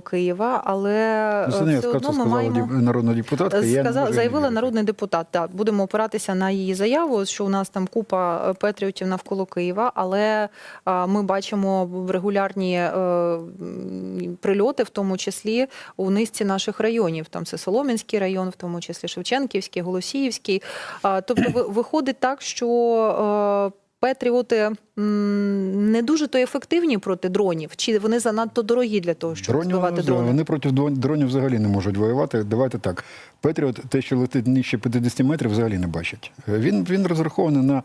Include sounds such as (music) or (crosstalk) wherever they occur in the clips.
Києва, але Ну, е, я все одно ми сказала маємо. народна депутатка. я Сказав, можу заявила їй народний депутат. Так, будемо опиратися на її заяву, що у нас там купа е, патріотів навколо Києва, але е, ми бачимо регулярні прильоти, в тому числі у низці наших районів. Там це Солом'янський район, в тому числі Шевченківський, Голосіївський. Тобто, виходить так, що. Патріоти м, не дуже то ефективні проти дронів, чи вони занадто дорогі для того, щоб Дронів, збивати дрони? Вони проти дрон- дронів взагалі не можуть воювати. Давайте так. Петріот, те, що летить нижче 50 метрів, взагалі не бачить. Е, Він, він розрахований на,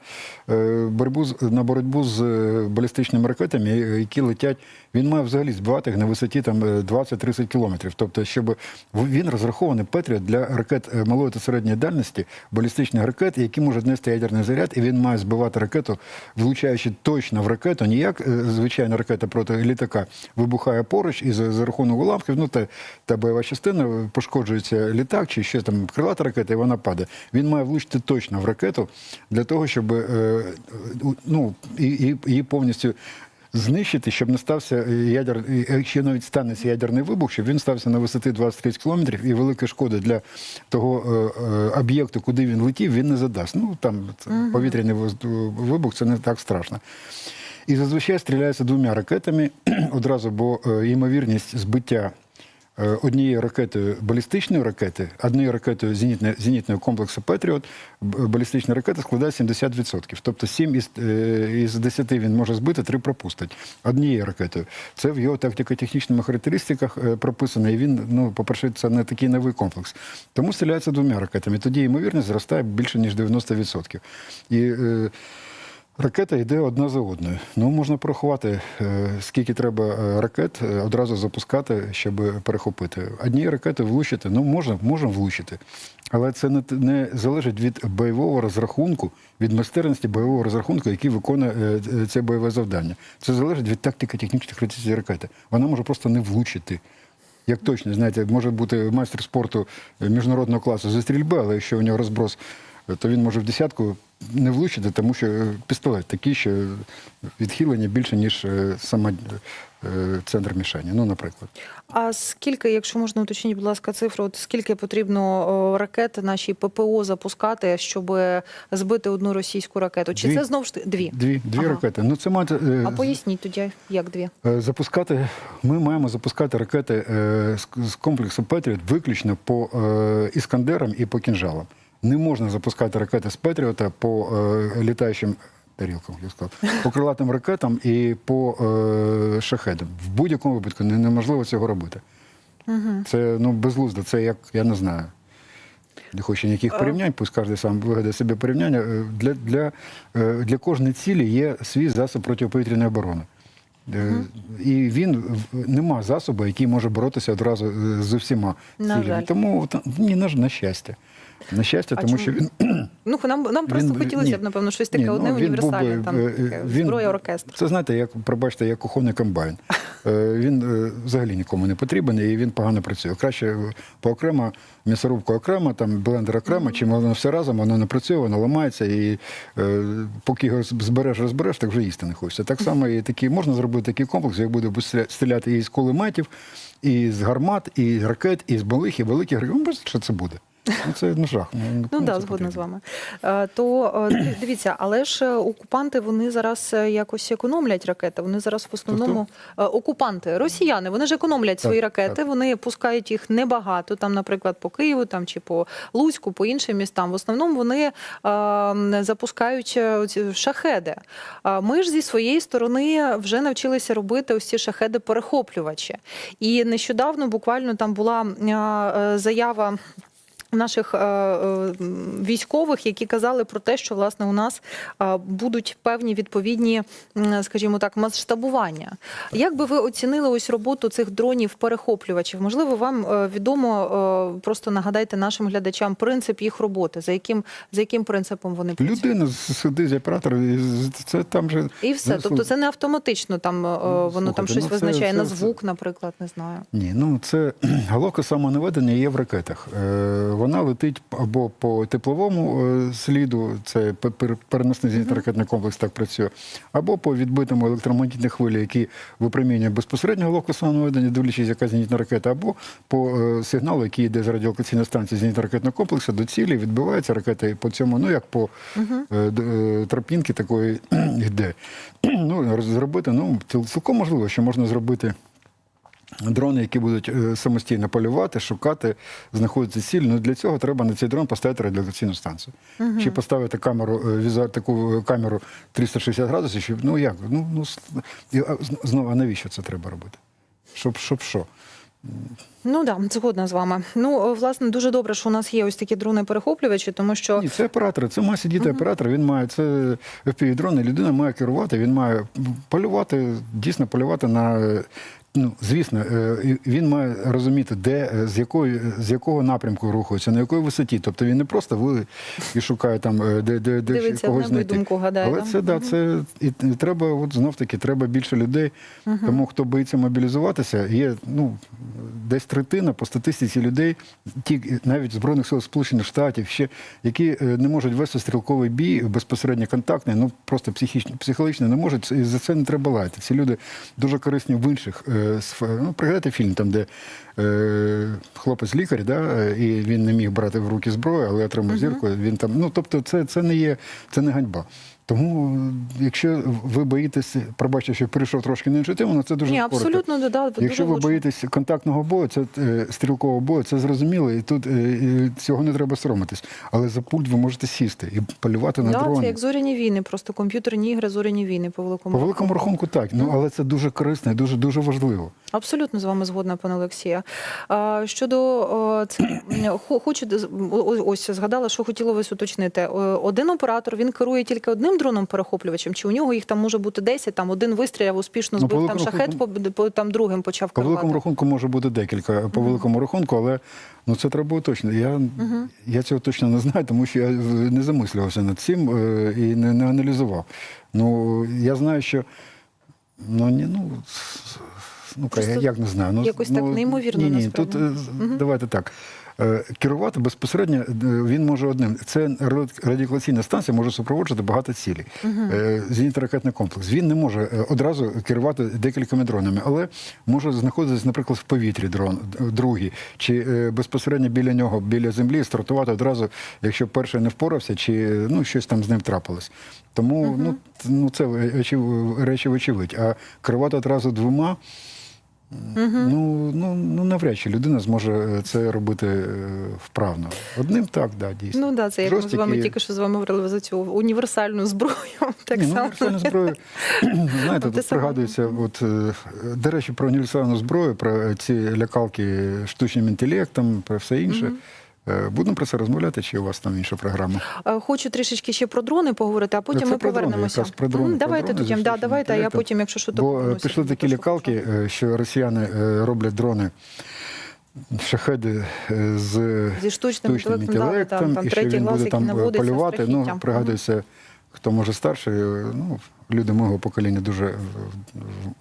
е, боротьбу з, на боротьбу з е, балістичними ракетами, які летять. Він має взагалі збивати їх на висоті там, е, 20-30 кілометрів. Тобто, щоб він розрахований Петріот для ракет малої та середньої дальності, балістичних ракет, які можуть нести ядерний заряд, і він має збивати ракету, влучаючи точно в ракету, ніяк е, звичайна ракета проти літака вибухає поруч, і за, за рахунок уламків, ну та, та бойова частина пошкоджується літак чи ще там крилата ракета, і вона падає. Він має влучити точно в ракету для того, щоб е, ну, її повністю. Знищити, щоб не стався ядер, якщо навіть станеться ядерний вибух, щоб він стався на висоти 20-30 кілометрів, і велика шкода для того е, е, об'єкту, куди він летів, він не задасть. Ну там повітряний вибух це не так страшно. І зазвичай стріляється двома ракетами (clears throat) одразу, бо е, ймовірність збиття е, однією ракетою балістичної ракети, однією ракетою зенітне- зенітного комплексу Петріот, балістична ракета складає 70%. Тобто 7 із, е, із 10 він може збити, 3 пропустить. Однією ракетою. Це в його тактико-технічних характеристиках е, прописано. І він, ну, по-перше, це не такий новий комплекс. Тому стріляється двома ракетами. Тоді ймовірність зростає більше, ніж 90%. І е, Ракета йде одна за одною. Ну, можна порахувати, е, скільки треба е, ракет е, одразу запускати, щоб перехопити. Однією ракетою влучити, ну можна, можна влучити. Але це не, не залежить від бойового розрахунку, від майстерності бойового розрахунку, який виконує це бойове завдання. Це залежить від тактико-технічних характеристик ракети. Вона може просто не влучити. Як точно, знаєте, може бути майстер спорту міжнародного класу зі стрільби, але якщо у нього розброс, то він може в десятку не влучити, тому що пістолет такий, що відхилення більше, ніж е, сама е, центр мішання. Ну, наприклад. А скільки, якщо можна уточніть, будь ласка, цифру, от скільки потрібно ракет нашій ППО запускати, щоб збити одну російську ракету? Чи Дві. це знову ж дві? Дві, дві Ага. ракети. Ну, це мати, е, А поясніть тоді, як дві? Запускати ми маємо запускати ракети з- комплексу Петріот виключно по іскандерам і по кінжалам. Не можна запускати ракети з Петріота по е, літаючим тарілкам, я сказав, по крилатим ракетам і по е, шахедам. В будь-якому випадку не- неможливо цього робити. Це ну безглуздо, це як я не знаю. Не хочу ніяких порівнянь, пусть кожен сам вигадає собі порівняння. Е, Для, для, е, для кожної цілі є свій засіб протиповітряної оборони. Е, І він нема засобу, який може боротися одразу е, з усіма цілями. Тому ні, на, на щастя. На щастя, А тому чому? що він (clears throat) Ну нам нам просто Він- хотілося ні. б, напевно, щось таке Ні, ну, одне він був би, універсальне, там е, таке, він- зброя оркестр. Це знаєте, як пробачте, як кухонний комбайн. Е, Він е, взагалі нікому не потрібен і він погано працює. Краще е, поокремо, м'ясорубку окремо, там блендер окремо, чим воно все разом, воно не працює, воно ламається, і е, поки його збереш, розбереш, так вже їсти не хочеться. Так само і такі можна зробити такий комплекс, як буде стріля- стріляти і з кулеметів, і з гармат, і з ракет, і з малих, і великих. Ну, що це буде. Ну, це ну, жах. Ну, Ну кому да, згодна з вами. Е, То е, дивіться, але ж е, окупанти вони зараз якось економлять ракети. Вони зараз в основному е, окупанти, росіяни, вони ж економлять свої ракети. так. Вони пускають їх небагато. Там, наприклад, по Києву, там чи по Луцьку, по іншим містам. В основному вони е, запускають е, оці шахеди. А ми ж зі своєї сторони вже навчилися робити ось ці шахеди перехоплювачі. І нещодавно буквально там була заява наших е, е, військових, які казали про те, що власне у нас е, будуть певні відповідні, скажімо так, масштабування. Як би ви оцінили ось роботу цих дронів перехоплювачів? Можливо, вам відомо просто нагадайте нашим глядачам принцип їх роботи, за яким за яким принципом вони працюють? Людина сидить оператор, і це там же І все, Ну, тобто це не автоматично. Там е, воно там щось ну, це- визначає це- на це- звук, наприклад, не знаю. Ні, ну це (clears throat) головка самонаведення є в ракетах. Вона летить або по тепловому е, сліду, це переносний зенітно-ракетний комплекс так працює, або по відбитому електромагнітні хвилі, які випромінює безпосередньо локусного наведення, дивлячись, яка зенітна ракета, або по е, сигналу, який йде з радіолокаційної станції зенітно-ракетного комплексу до цілі, відбивається ракета по цьому, ну як по тропінки такої (clears throat) йде. (clears throat) Ну, зробити, ну, цілком можливо, що можна зробити. Дрони, які будуть е, самостійно полювати, шукати, знаходити ціль. Ну для цього треба на цей дрон поставити радіолокаційну станцію. Чи поставити камеру, е, візуаль, таку е, камеру 360 градусів, щоб ну як? Ну, ну знову, а навіщо це треба робити? Щоб, щоб що? Ну да, згодна з вами. Ну, власне, дуже добре, що у нас є ось такі дрони-перехоплювачі, тому що Ні, це оператор, це має сидіти оператор, він має це FPV-дрон, людина має керувати, він має полювати, дійсно полювати на. Е, Ну, звісно, е, він має розуміти, де, е, з якої, з якого напрямку рухається, на якій висоті. Тобто він не просто ви і шукає там, е, де, де, де когось на знайти. видумку, гадає, Але це да, це і, треба, от знов таки, треба більше людей. Тому хто боїться мобілізуватися, є ну десь третина по статистиці людей, ті навіть збройних сил Сполучених Штатів, ще які е, не можуть вести стрілковий бій безпосередньо контактний, ну просто психічно, психологічно не можуть. І за це не треба лаяти. Ці люди дуже корисні в інших е. Ну, пригадайте фільм, там, де е, хлопець лікар, да, і він не міг брати в руки зброю, але отримав зірку. Він там, ну тобто, це, це не є, це не ганьба. Тому, якщо ви боїтеся, пробачте, що перейшов трошки на іншу тему, але це дуже ні, коротко. абсолютно додали. Якщо ви боїтесь контактного бою, це е, стрілкового бою, це зрозуміло, і тут е, е, цього не треба соромитись. Але за пульт ви можете сісти і полювати на да, дрони. це як зоряні війни, просто комп'ютерні ігри, зоряні війни по великому По великому рахунку так. Ну але це дуже корисно і дуже дуже важливо. Абсолютно з вами згодна, пане Олексія. А, щодо це, (clears throat) хочу ось згадала, що хотіла вас уточнити. Один оператор він керує тільки одним дроном перехоплювачем, чи у нього їх там може бути 10, там один вистріляв, успішно Ну, збив там великому шахет, по, по там другим почав По великому рахунку може бути декілька по великому рахунку, але ну це треба уточно. Я, я цього точно не знаю, тому що я не замислювався над цим е, і не, не аналізував. Ну я знаю, що ну ні, ну. Ну, Просто я як не знаю. Ну, якось так неймовірно, Ні, ні, насправді. тут з- давайте так. Е, Керувати безпосередньо е, він може одним. Це радіо- радіолокаційна станція може супроводжувати багато цілей. Е, Зенітно-ракетний комплекс. Він не може одразу керувати декількома дронами, але може знаходитися, наприклад, в повітрі дрон, другий, чи безпосередньо біля нього, біля землі, стартувати одразу, якщо перший не впорався, чи ну, щось там з ним трапилось. Тому ну, ну, це речі вочевидь. А керувати одразу двома. Ну, ну, ну навряд чи людина зможе е, це робити е, вправно. Одним так, да, дійсно. Ну да, це як ми з вами і- тільки що з вами говорили за цю універсальну зброю. (laughs) Так Ні, ну, само. універсальну зброю, (clears throat) знаєте, тут пригадується, от, е, до речі, про універсальну зброю, про ці лякалки штучним інтелектом, про все інше. Е, Будемо про це розмовляти, чи у вас там інша програма? Е, Хочу трішечки ще про дрони поговорити, а потім Це ми про повернемося. Дрони, про дрони, давайте про дрони тоді, да, давайте, а я потім, якщо що, то Бо е, пішли такі лікалки, е, що росіяни е, роблять дрони. Шахеди е, з Зі штучним штучним інтелектом, да, там, там і що він буде там е, полювати. Ну, пригадується, хто може старший, е, ну, люди мого покоління дуже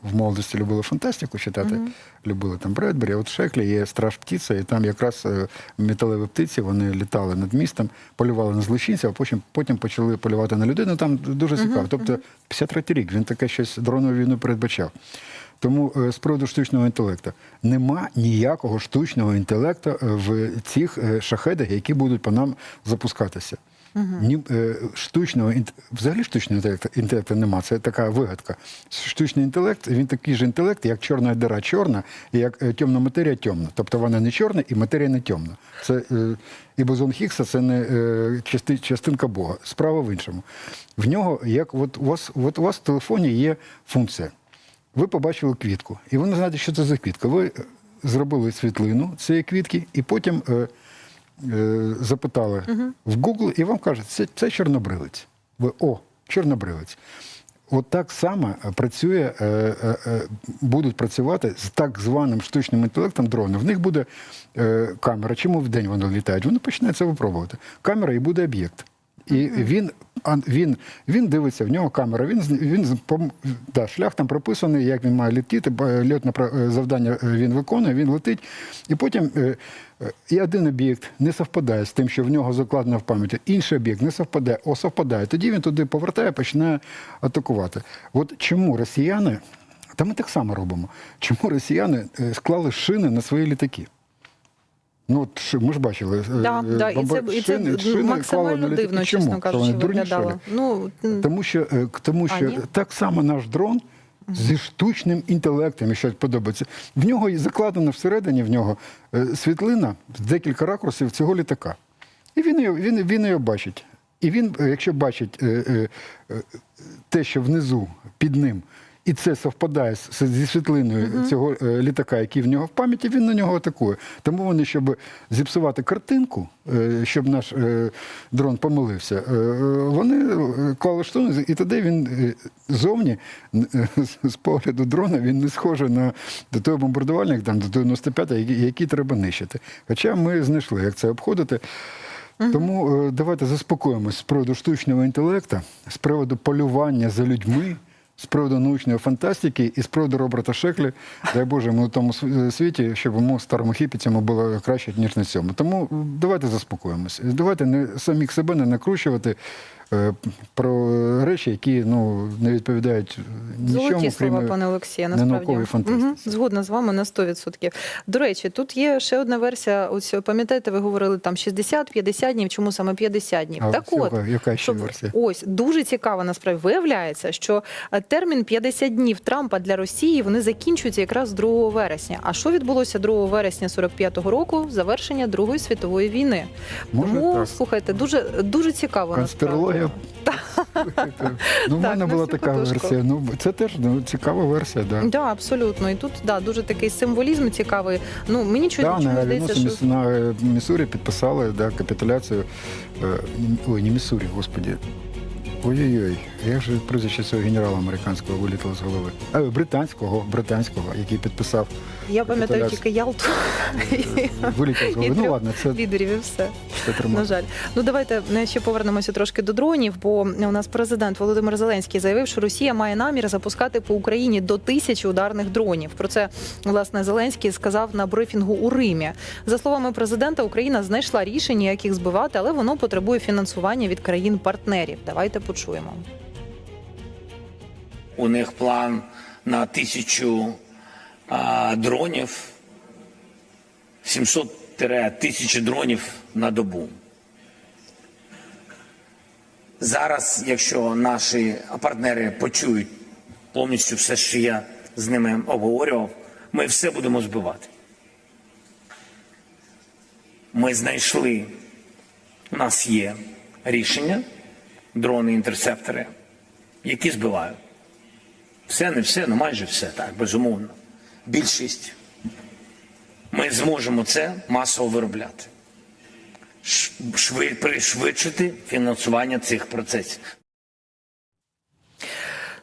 в- молодості любили фантастику читати, любили там Бредбері. От Шеклі є страж птиця, і там якраз е, металеві птиці, вони літали над містом, полювали на злочинців, а потім, потім почали полювати на людину. Там дуже цікаво. Тобто 53-й рік він таке щось дронову війну передбачав. Тому е, з приводу штучного інтелекту нема ніякого штучного інтелекту в цих шахедах, які будуть по нам запускатися. Ні, е, штучного взагалі штучного інтелекту, інтелекту нема. Це така вигадка. Штучний інтелект він такий же інтелект, як чорна дира чорна, і як е, темна матерія темна. Тобто вона не чорна і матерія не темна. Це е, і бозон Хіггса це не части, частинка Бога. Справа в іншому. В нього, як от у вас, от у вас в телефоні є функція. Ви побачили квітку, і ви не знаєте, що це за квітка. Ви зробили світлину цієї квітки, і потім е, угу. запитали в Google, і вам кажуть, це, це чорнобривець. Ви о, чорнобривець. От так само працює, е, е, будуть працювати з так званим штучним інтелектом дрони. В них буде камера. Чому в день вони літають? Вони починають випробувати. Камера і буде об'єкт. І він, він, він дивиться, в нього камера, він, він да, шлях там прописаний, як він має летіти, ба- льотне е, завдання е, він виконує, він летить. І потім е, е, і один об'єкт не совпадає з тим, що в нього закладено в пам'яті, інший об'єкт не совпадає, о, совпадає. Тоді він туди повертає, починає атакувати. От чому росіяни, та ми так само робимо, чому росіяни е, склали шини на свої літаки? Ну, от ми ж бачили. е, Да, да, і це, і це максимально дивно, Чому? чесно кажучи, виглядало. Ну, Тому що, е, тому що ні? так само наш дрон зі штучним інтелектом, якщо подобається. В нього і закладено всередині в нього е, світлина з декілька ракурсів цього літака. І він його, він, він його бачить. І він, е, якщо бачить е, е, е, те, що внизу під ним, і це совпадає з- зі світлиною цього е, літака, який в нього в пам'яті, він на нього атакує. Тому вони, щоб зіпсувати картинку, е, щоб наш е, дрон помилився, е, вони клали штуни, і тоді він е, зовні, е, з- погляду дрона, він не схожий на до того бомбардувальник, там, до 95 який, який треба нищити. Хоча ми знайшли, як це обходити. Тому е, давайте заспокоїмось з приводу штучного інтелекту, з приводу полювання за людьми, з приводу научної фантастики і з приводу Роберта Шеклі. Дай Боже, ми у тому світі, щоб йому старому хіпіцями було краще, ніж на цьому. Тому е, давайте заспокоїмося. Давайте не самих себе не накручувати е, про речі, які ну, не відповідають нічому, Золоті слова, крім пане Олексія, насправді. Мгм, Згодна з вами на 100%. До речі, тут є ще одна версія. Ось пам'ятаєте, ви говорили там 60-50 днів. Чому саме 50 днів? А так от, яка- ще щоб- версія? Ось дуже цікаво насправді. Виявляється, що е, термін 50 днів Трампа для Росії вони закінчуються якраз 2 вересня. А що відбулося 2 вересня 45-го року? Завершення Другої світової війни. Може, Тому так. слухайте, дуже дуже цікаво. Конспірологія. Насправді. Ну, в мене була така версія. Ну, це теж ну, цікава версія, так. Да. Да, абсолютно. І тут да, дуже такий символізм цікавий. Ну мені чуть Да, здається, що на е, Міссурі підписали да, капітуляцію. е, Ой, не Міссурі, господі. Ой-ой-ой, як же прізвище цього генерала американського вилітало з голови? А, британського, британського, який підписав, я пам'ятаю тільки Ялту вилітав з голови. Ну (laughs) ладно, це, лідерів і все. це На жаль, ну давайте е, ще повернемося трошки до дронів. Бо у нас президент Володимир Зеленський заявив, що Росія має намір запускати по Україні до тисячі ударних дронів. Про це власне Зеленський сказав на брифінгу у Римі. За словами президента, Україна знайшла рішення, як їх збивати, але воно потребує фінансування від країн-партнерів. Давайте почуємо. У них план на тисячу а, дронів, 700-1000 дронів на добу. Зараз, якщо наші партнери почують повністю все, що я з ними обговорював, ми все будемо збивати. Ми знайшли, у нас є рішення, дрони-інтерсептори, які збивають. Все, не все, ну майже все, так, безумовно. Більшість. Ми зможемо це масово виробляти. Пришвидшити фінансування цих процесів.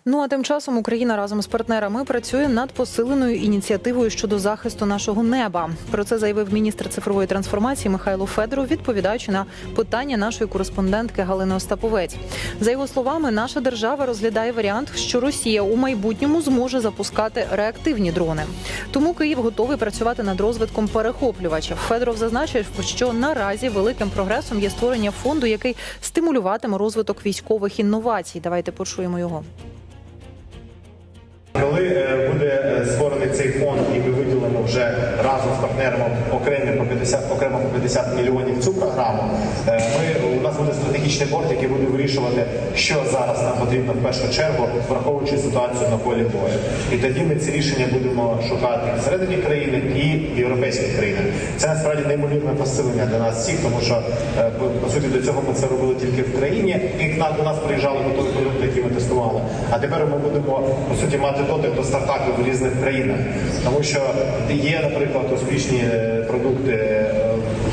Ну а тим часом Україна разом з партнерами працює над посиленою ініціативою щодо захисту нашого неба. Про це заявив міністр цифрової трансформації Михайло Федоров, відповідаючи на питання нашої кореспондентки Галини Остаповець. За його словами, наша держава розглядає варіант, що Росія у майбутньому зможе запускати реактивні дрони. Тому Київ готовий працювати над розвитком перехоплювачів. Федоров зазначив, що наразі великим прогресом є створення фонду, який стимулюватиме розвиток військових інновацій. Давайте почуємо його. Коли е, буде е, створений цей фонд і ми виділимо вже разом з партнерами окремо по 50, окремо по 50 мільйонів цю програму, е, ми, у нас буде стратегічний борт, який буде вирішувати, що зараз нам потрібно в першу чергу, враховуючи ситуацію на полі бою. І тоді ми ці рішення будемо шукати всередині країни і в європейських країнах. Це насправді неймовірне посилення для нас всіх, тому що по суті до цього ми це робили тільки в країні, і до нас приїжджали готові продукти, які ми тестували. А тепер ми будемо по суті мати дотик до стартапів в різних країнах, тому що є, наприклад, успішні е, продукти е,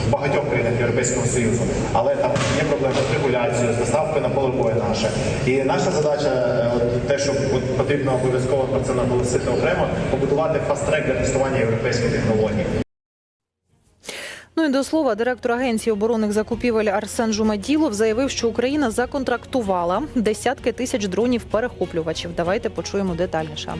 в багатьох країнах Європейського Союзу, але там є проблеми з регуляцією, з доставкою на поле бою наше. І наша задача, е, те, що потрібно обов'язково про це наголосити окремо, побудувати фаст-трек для тестування європейських технологій. Ну до слова, директор агенції оборонних закупівель Арсен Жумаділов заявив, що Україна законтрактувала десятки тисяч дронів перехоплювачів. Давайте почуємо детальніше.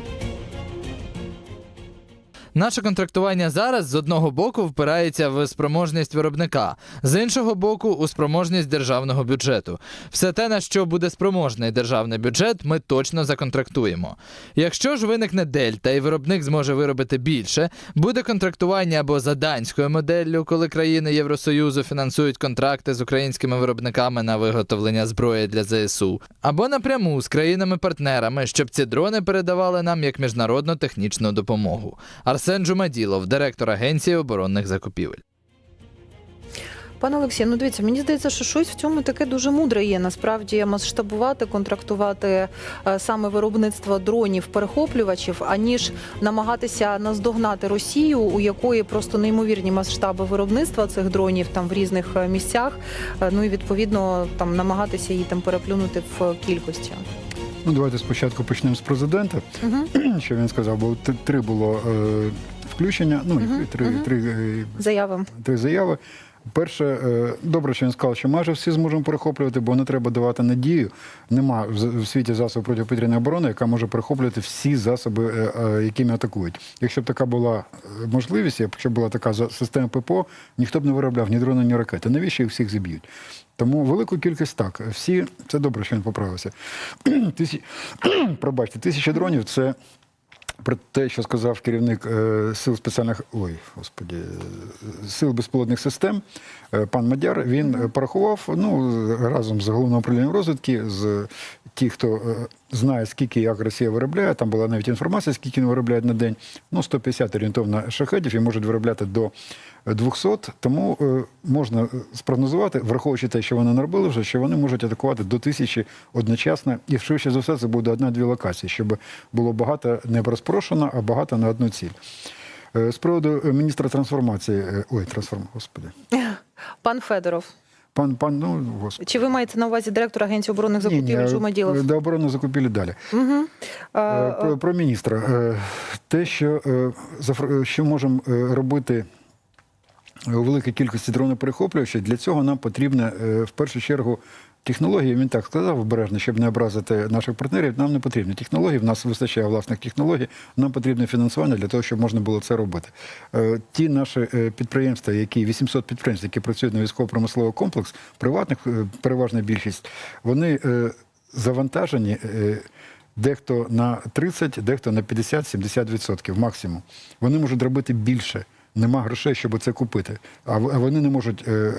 Наше контрактування зараз з одного боку впирається в спроможність виробника, з іншого боку, у спроможність державного бюджету. Все те, на що буде спроможний державний бюджет, ми точно законтрактуємо. Якщо ж виникне дельта і виробник зможе виробити більше, буде контрактування або за данською моделлю, коли країни Євросоюзу фінансують контракти з українськими виробниками на виготовлення зброї для ЗСУ, або напряму з країнами-партнерами, щоб ці дрони передавали нам як міжнародну технічну допомогу. Арсен Джумаділов, директор агенції оборонних закупівель. Пане Олексію, ну дивіться, мені здається, що щось в цьому таке дуже мудре є. Насправді масштабувати, контрактувати е, саме виробництво дронів перехоплювачів, аніж намагатися наздогнати Росію, у якої просто неймовірні масштаби виробництва цих дронів там в різних е, місцях. Е, Ну і відповідно там намагатися її там переплюнути в кількості. Ну, давайте спочатку почнемо з президента, Угу. (clears throat) що він сказав, бо три було е, включення, ну, Мгм, три, мгм. три, е, Заяви. три заяви. Перше, е, добре, що він сказав, що майже всі зможемо перехоплювати, бо не треба давати надію. Нема в світі засобу протиповітряної оборони, яка може перехоплювати всі засоби, е, е, якими атакують. Якщо б така була можливість, якщо б була така система ППО, ніхто б не виробляв ні дрони, ні ракети. Навіщо їх всіх зіб'ють? Тому велику кількість так. Всі це добре, що він поправився. (clears throat) Тисяч, (clears throat) пробачте, тисяча дронів це. Про те, що сказав керівник е, сил спеціальних ой, господі, е, сил безпілотних систем, е, пан Мадяр, він е, порахував ну, разом з головним управлінням розвідки, з ті, хто е, знає, скільки як Росія виробляє. Там була навіть інформація, скільки вони виробляють на день. Ну, 150 орієнтовно шахедів і можуть виробляти до 200. Тому е, можна е, спрогнозувати, враховуючи те, що вони наробили вже, що вони можуть атакувати до тисячі одночасно. І швидше за все це буде одна-дві локації, щоб було багато не розпрошено, а багато на одну ціль. Е, З приводу міністра трансформації, ой, трансформ, господи. (laughs) Пан Федоров. Пан, пан, ну, господи. Чи ви маєте на увазі директора агенції оборонних закупівель Жумаділов? До оборони закупівлі далі. Угу. Про, про міністра. Те, що, що можемо робити у великій кількості дроноперехоплювачів, для цього нам потрібна е, в першу чергу технології. Він так сказав обережно, щоб не образити наших партнерів. Нам не потрібні технології. В нас вистачає власних технологій. Нам потрібне фінансування для того, щоб можна було це робити. Е, Ті наші е, підприємства, які 800 підприємств, які працюють на військово-промисловий комплекс, приватних переважна більшість, вони завантажені. Дехто на 30, дехто на 50-70% максимум. Вони можуть робити більше. Нема грошей, щоб це купити. А вони не можуть е,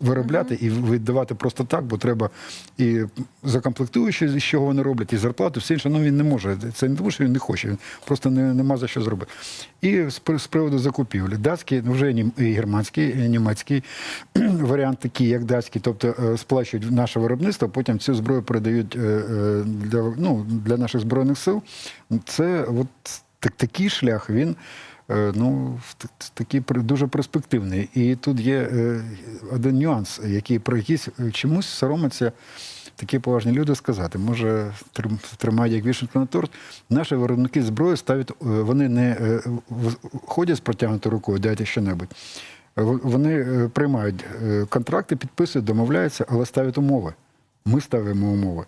виробляти і віддавати просто так, бо треба і закомплектуючі, з чого вони роблять, і зарплату, все інше. Ну він не може. Це не тому, що він не хоче, він просто не, нема за що зробити. І з, з приводу закупівлі. Датський, ну вже і германський, і німецький (clears throat) варіант такий, як датський, тобто е, сплачують наше виробництво, потім цю зброю передають е, для, ну, для наших збройних сил. Це от так, такий шлях, він. Е, Ну, т- т- такий пр- дуже перспективний. І тут є е, один нюанс, який про якийсь чомусь соромиться такі поважні люди сказати. Може, тримають як вішенку на торт. Наші виробники зброї ставлять, е, вони не ходять з протягнутою рукою, дайте що-небудь. Вони приймають контракти, підписують, домовляються, але ставлять умови. Ми ставимо умови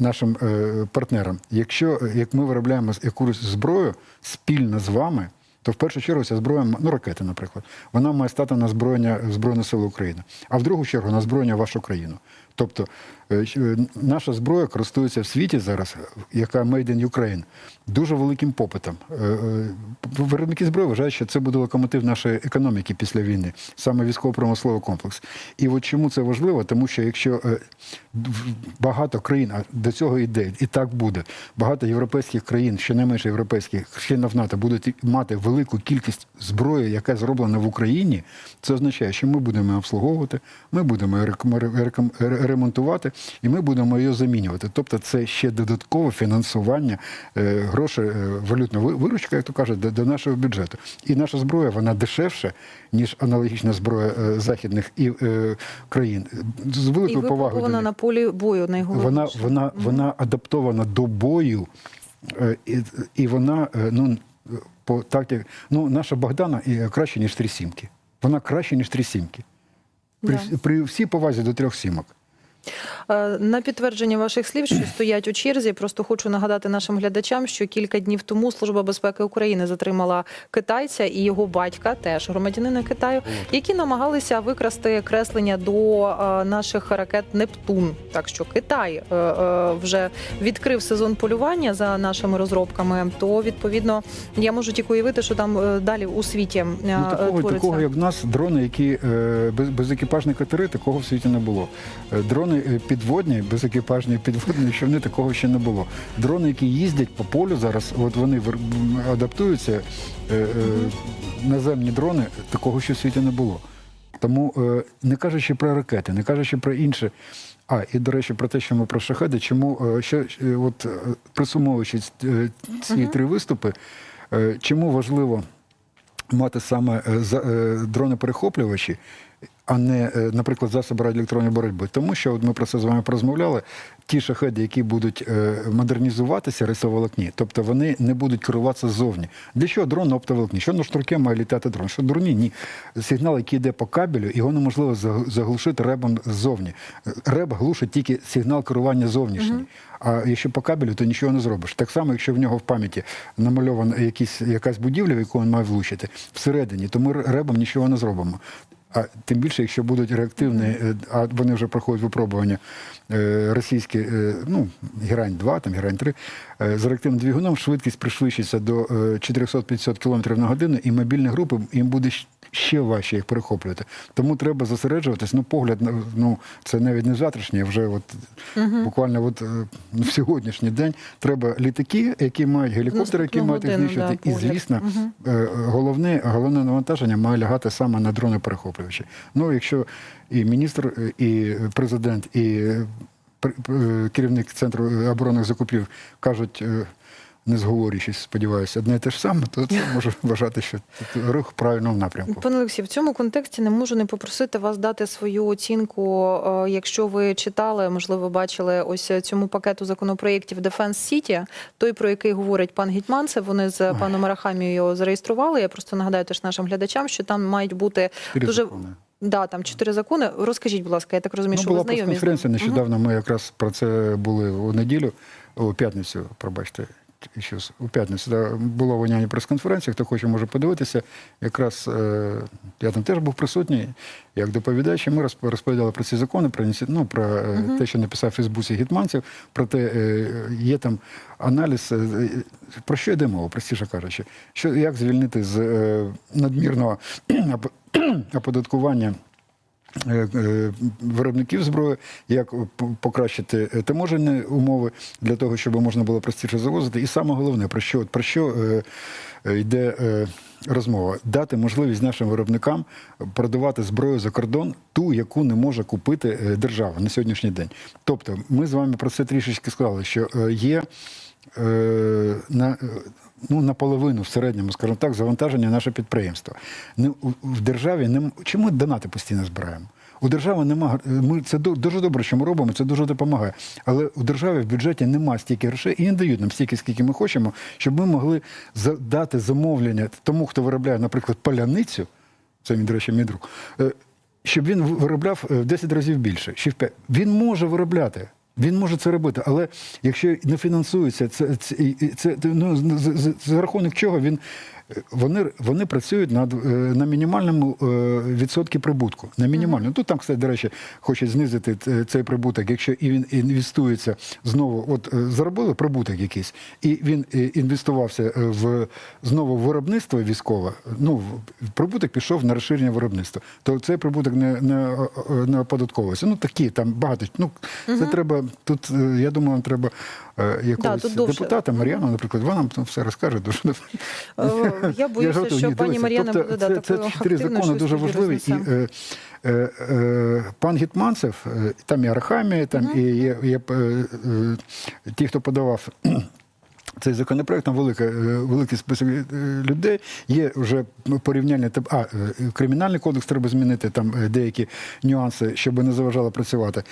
нашим е, партнерам. Якщо е, як ми виробляємо якусь зброю спільно з вами, то в першу чергу ця зброя, ну ракети, наприклад, вона має стати на зброєння Збройних сил України, а в другу чергу на зброєння вашу країну. Тобто е, е, наша зброя користується в світі зараз, яка Made in Ukraine, дуже великим попитом. Е, Виробники зброї вважають, що це буде локомотив нашої економіки після війни, саме військово-промисловий комплекс. І от чому це важливо? Тому що якщо багато країн, до цього йде, і так буде, багато європейських країн, щонайменше європейських членів НАТО, будуть мати велику кількість зброї, яка зроблена в Україні, це означає, що ми будемо обслуговувати, ми будемо її реком- реком- ре- ремонтувати, і ми будемо її замінювати. Тобто це ще додаткове фінансування е, грошей, е, валютна виручка, як то кажуть, до, нашого бюджету. І наша зброя вона дешевша, ніж аналогічна зброя е, західних і, країн. З великою повагою. випробована на полі бою найголовніше. Вона, вона, вона адаптована до бою, і, і вона, ну, по так, як- ну, наша Богдана краще, ніж три сімки. Вона краще, ніж три сімки. При, Да. при всій повазі до трьох сімок. Е, На підтвердження ваших слів, що стоять у черзі, просто хочу нагадати нашим глядачам, що кілька днів тому Служба безпеки України затримала китайця і його батька, теж громадянина Китаю, які намагалися викрасти креслення до е, наших ракет Нептун. Так що Китай е, вже відкрив сезон полювання за нашими розробками. То відповідно я можу тільки уявити, що там далі у світі Ну, такого, твориться. такого, як в нас, дрони, які без, безекіпажні катери, такого в світі не було. Е, Дрони е, підводні, безекіпажні підводні, що вони такого ще не було. Дрони, які їздять по полю зараз, от вони адаптуються, е, е, наземні дрони, такого ще в світі не було. Тому, не кажучи про ракети, не кажучи про інше. А, і до речі, про те, що ми про шахеди, чому ще от присумовуючи ці три виступи, чому важливо мати саме дрони-перехоплювачі, а не, е, наприклад, засоби радіоелектронної боротьби. Тому що от ми про це з вами порозмовляли. Ті шахеди, які будуть е, модернізуватися рисоволокні, тобто вони не будуть керуватися ззовні. Для чого дрон на оптоволокні? Що на штурке має літати дрон? Що дурні? Ні. Сигнал, який йде по кабелю, його неможливо заглушити ребом ззовні. Реб глушить тільки сигнал керування зовнішній. А якщо по кабелю, то нічого не зробиш. Так само, якщо в нього в пам'яті намальована якісь, якась будівля, в яку він має влучити, всередині, то ми ребом нічого не зробимо. А тим більше, якщо будуть реактивні, е, а вони вже проходять випробування е, російські, е, ну, Герань 2, там Герань 3, е, з реактивним двигуном швидкість пришвидшиться до е, 450 км на годину, і мобільні групи їм буде ще важче їх перехоплювати. Тому треба зосереджуватись. Ну, погляд, ну, це навіть не завтрашній, вже от, буквально от, в сьогоднішній день треба літаки, які мають гелікоптери, які Наступну мають їх знищувати. да, і, звісно, е, головне, головне навантаження має лягати саме на дрони перехоплювачі. Ну, якщо і міністр, е, і президент, і е, е, керівник центру оборонних закупів кажуть. Не зговорюючись, сподіваюся, одне і те ж саме, то це (laughs) можу вважати, що рух в правильному напрямку. Пане Олексій, в цьому контексті не можу не попросити вас дати свою оцінку. е, Якщо ви читали, можливо, бачили ось цьому пакету законопроєктів Defense City, той, про який говорить пан Гетьманцев, вони з паном Арахамією його зареєстрували. Я просто нагадаю теж нашим глядачам, що там мають бути Чотири дуже закони. да, там чотири закони. Розкажіть, будь ласка, я так розумію, Ну, що ви була знайомі. з прес-конференція нещодавно. Ми якраз про це були у неділю, у п'ятницю, пробачте. Щось, у п'ятницю да, була в Уняні прес-конференція, хто хоче, може подивитися. Якраз е, я там теж був присутній як доповідач, і ми розповідали про ці закони, про, ну, про е, те, що написав в Фейсбуці Гітманцев, про те, е, є там аналіз, е, про що йде мова, простіше кажучи, що, як звільнити з е, надмірного (clears throat) оподаткування виробників зброї, як покращити е, таможенні умови для того, щоб можна було простіше завозити. І саме головне, про що, про що е, е, йде е, розмова? Дати можливість нашим виробникам продавати зброю за кордон, ту, яку не може купити е, держава на сьогоднішній день. Тобто, ми з вами про це трішечки сказали, що е, є. е, На, е, ну, наполовину в середньому, скажімо так, завантаження наше підприємство. В державі не чому донати постійно збираємо? У держави немає. Ми це ду- дуже добре, що ми робимо, це дуже допомагає. Але у державі в бюджеті немає стільки грошей і не дають нам стільки, скільки ми хочемо, щоб ми могли дати замовлення тому, хто виробляє, наприклад, паляницю. Це мій, до речі, мій друг. е, Щоб він виробляв е, в 10 разів більше, чи в 5. Він може виробляти. Він може це робити, але якщо не фінансується, це, це, це ну, з- з- з- за рахунок чого він. Вони, вони працюють над, е, на мінімальному е, відсотки прибутку. На мінімальному. Тут там, кстати, до речі, хочуть знизити цей прибуток, якщо і він інвестується знову, от е, заробили прибуток якийсь, і він інвестувався в знову в виробництво військове. Ну, прибуток пішов на розширення виробництва. То цей прибуток не, не, не оподатковується. Ну такі там багато. Ну це треба тут. Я думаю, нам треба якогось тут довше. депутата Мар'яна, наприклад, вона нам там все розкаже дуже. Е, Я боюся, що пані Мар'яна тобто буде да, це, це чотири закони дуже важливі. І, е, е, е, пан Гетманцев, е, там і Арахамія, там і є, є е, е, ті, хто подавав. (clears throat) Цей законопроект там велика, е, великий список е, людей. Є вже порівняння тип- а, е, кримінальний кодекс треба змінити, там е, деякі нюанси, щоб не заважало працювати.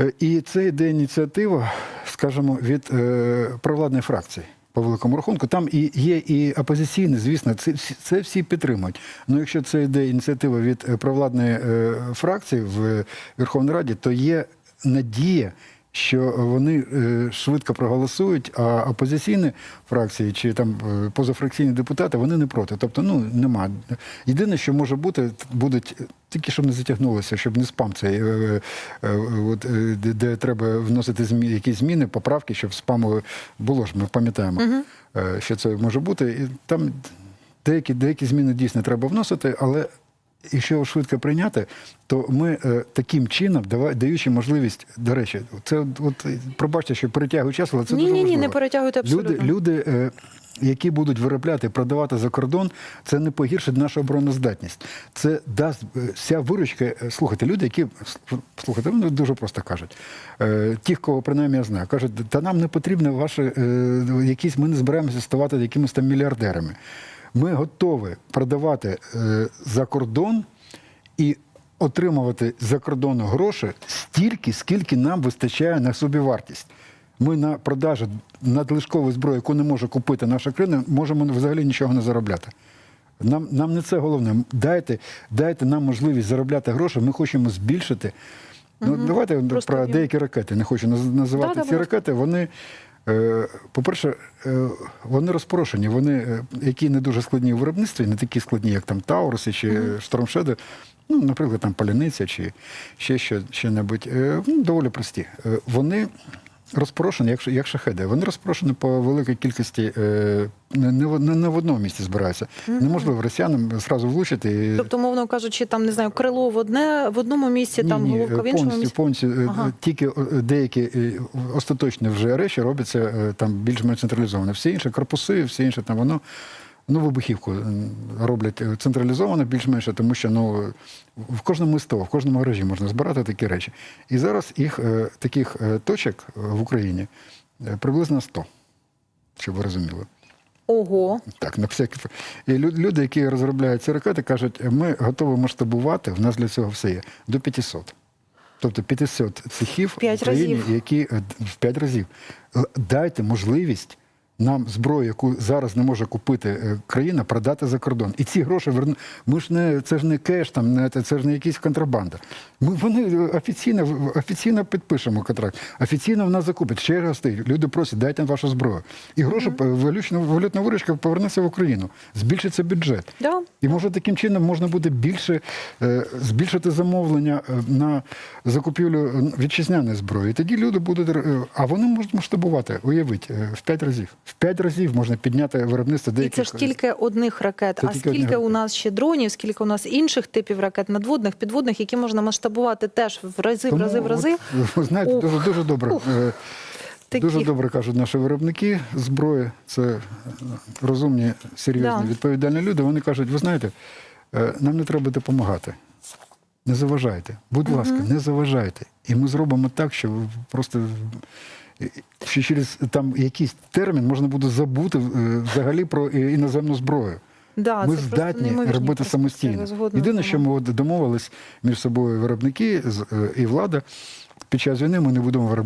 Е, І це йде ініціатива, скажімо, від е, провладної фракції По великому рахунку, там і є і опозиційні, звісно, це, це всі підтримують. Ну якщо це йде ініціатива від е, провладної е, фракції в Верховній Раді, то є надія, що вони е, швидко проголосують, а опозиційні фракції чи там е, позафракційні депутати вони не проти. Тобто, ну нема. Єдине, що може бути, будуть тільки щоб не затягнулося, щоб не спам цей, е, от, де, треба вносити змі, якісь зміни, поправки, щоб спаму було ж. Ми пам'ятаємо, е, що це може бути. І там деякі, деякі зміни дійсно треба вносити, але. Якщо його швидко прийняти, то ми е, таким чином, даючи можливість, до речі, це от, пробачте, що перетягую час, але це Ні, дуже ні, ні, не перетягуйте абсолютно. Люди, люди е, які будуть виробляти, продавати за кордон, це не погіршить нашу обороноздатність. Це дасть е, вся виручка. е, Слухайте, люди, які слухайте, вони дуже просто кажуть. Е, ті, кого принаймні я знаю, кажуть, та нам не потрібно ваші е, якісь, ми не збираємося ставати якимись там мільярдерами. Ми готові продавати е, за кордон і отримувати за кордону гроші стільки, скільки нам вистачає на собівартість. Ми на продажі надлишкової зброї, яку не може купити наша країна, можемо взагалі нічого не заробляти. Нам, нам не це головне. Дайте, дайте нам можливість заробляти гроші. Ми хочемо збільшити. Ну, давайте Просто про деякі ракети. Не хочу називати Да, да, ці будь ракети. Вони, по-перше, е, вони розпорошені, вони, е, які не дуже складні у виробництві, не такі складні, як там Тауруси чи Штормшеди. Ну, наприклад, там Паляниця чи ще що, що-небудь. Е, ну, доволі прості. Е, вони розпорошені, як, як шахеди. Вони розпорошені по великій кількості, е, не, не, не, в одному місці збираються. Неможливо росіянам зразу влучити. і- Тобто, мовно кажучи, там не знаю, крило в одне в одному місці, там ні, ні, головка в іншому повністю, місці. повністю е, Ага. тільки деякі е, остаточні вже речі робляться е, там більш-менш централізовано. Всі інші корпуси, всі інше там воно. Ну, вибухівку роблять е, централізовано більш-менш, тому що ну, в кожному СТО, в кожному гаражі можна збирати такі речі. І зараз їх е, таких е, точок е, в Україні е, приблизно 100, щоб ви розуміли. Ого. Так, на всякий і люди, які розробляють ці ракети, кажуть, ми готові масштабувати, в нас для цього все є, до 500. Тобто 500 цехів в Україні, разів. які е, в 5 разів. Е, Дайте можливість нам зброю, яку зараз не може купити е, країна, продати за кордон. І ці гроші верну. Ми ж не це ж не кеш, там не це, ж не якісь контрабанда. Ми вони е, офіційно офіційно підпишемо контракт. Офіційно в нас закупять. Ще раз ти. Люди просять, дайте нам вашу зброю. І гроші mm валютна, валютна виручка повернеться в Україну. Збільшиться бюджет. Да. І може таким чином можна буде більше е, збільшити замовлення на закупівлю вітчизняної зброї. І тоді люди будуть, а вони можуть масштабувати, уявіть, в 5 разів. В 5 разів можна підняти виробництво І це ж тільки одних ракет. Це а скільки у нас ще дронів, скільки у нас інших типів ракет, надводних, підводних, які можна масштабувати теж в рази, в рази, в рази. ви знаєте, Ух. дуже, дуже добре. Ух. Е, Такі. Дуже добре кажуть наші виробники зброї. Це розумні, серйозні, Да. відповідальні люди. Вони кажуть, ви знаєте, е, нам не треба допомагати. Не заважайте. Будь ласка, не заважайте. І ми зробимо так, що ви просто що через там якийсь термін можна буде забути е, взагалі про е, іноземну зброю. Да, ми це здатні робити самостійно. Єдине, що ми домовились між собою виробники е, і влада. Під час війни ми не будемо виробляти.